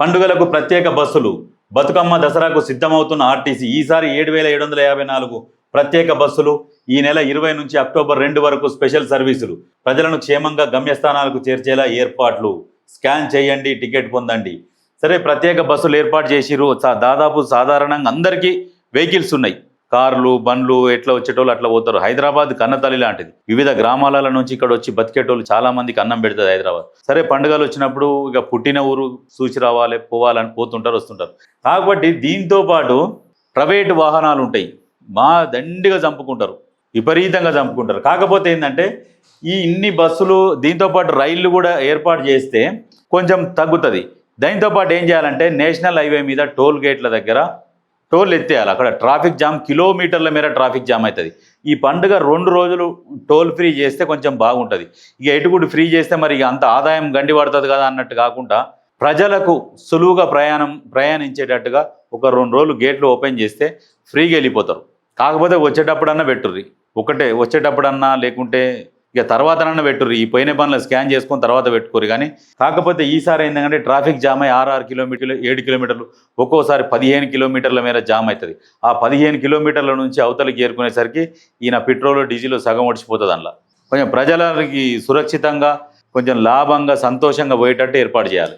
పండుగలకు ప్రత్యేక బస్సులు. బతుకమ్మ దసరాకు సిద్ధమవుతున్న ఆర్టీసీ ఈసారి ఏడు వేల ఏడు వందల యాభై నాలుగు ప్రత్యేక బస్సులు ఈ నెల ఇరవై నుంచి అక్టోబర్ రెండు వరకు స్పెషల్ సర్వీసులు. ప్రజలను క్షేమంగా గమ్యస్థానాలకు చేర్చేలా ఏర్పాట్లు. స్కాన్ చేయండి టికెట్ పొందండి. సరే ప్రత్యేక బస్సులు ఏర్పాటు చేసిరు దాదాపు సాధారణంగా అందరికీ వెహికల్స్ ఉన్నాయి. కార్లు బండ్లు ఎట్లా వచ్చేటోళ్ళు అట్లా పోతారు. హైదరాబాద్ కన్నతల్లి లాంటిది. వివిధ గ్రామాల నుంచి ఇక్కడ వచ్చి బతికేటోళ్ళు చాలా మందికి అన్నం పెడుతుంది హైదరాబాద్. సరే పండుగలు వచ్చినప్పుడు ఇక పుట్టిన ఊరు చూసి రావాలి పోవాలని పోతుంటారు వస్తుంటారు. కాబట్టి దీంతో పాటు ప్రైవేట్ వాహనాలు ఉంటాయి. మా దండిగా చంపుకుంటారు. విపరీతంగా చంపుకుంటారు. కాకపోతే ఏంటంటే ఈ ఇన్ని బస్సులు దీంతో పాటు రైళ్ళు కూడా ఏర్పాటు చేస్తే కొంచెం తగ్గుతుంది. దాంతో పాటు ఏం చేయాలంటే నేషనల్ హైవే మీద టోల్ గేట్ల దగ్గర టోల్ ఎత్తేయాలి. అక్కడ ట్రాఫిక్ జామ్ కిలోమీటర్ల మేర ట్రాఫిక్ జామ్ అవుతుంది ఈ పండుగ రెండు రోజులు టోల్ ఫ్రీ చేస్తే కొంచెం బాగుంటుంది. ఇక ఎటుకుడు ఫ్రీ చేస్తే మరి ఇక అంత ఆదాయం గండి పడుతుంది కదా అన్నట్టు కాకుండా ప్రజలకు సులువుగా ప్రయాణం ప్రయాణించేటట్టుగా ఒక రెండు రోజులు గేట్లు ఓపెన్ చేస్తే ఫ్రీగా వెళ్ళిపోతారు. కాకపోతే వచ్చేటప్పుడన్నా పెట్టుర్రి. ఒకటే వచ్చేటప్పుడన్నా లేకుంటే ఇక తర్వాతనన్నా పెట్టుర్రు. ఈ పోయిన పనులు స్కాన్ చేసుకొని తర్వాత పెట్టుకోరు. కానీ కాకపోతే ఈసారి ఏంటంటే ట్రాఫిక్ జామ్ అయ్యి ఆరు ఆరు కిలోమీటర్లు ఏడు కిలోమీటర్లు ఒక్కోసారి పదిహేను కిలోమీటర్ల మేర జామ్ అవుతుంది. ఆ పదిహేను కిలోమీటర్ల నుంచి అవతలికి చేరుకునేసరికి ఈయన పెట్రోల్ డీజిల్ సగం ఒడిచిపోతుంది అందులో కొంచెం ప్రజలకి సురక్షితంగా కొంచెం లాభంగా సంతోషంగా పోయేటట్టు ఏర్పాటు చేయాలి.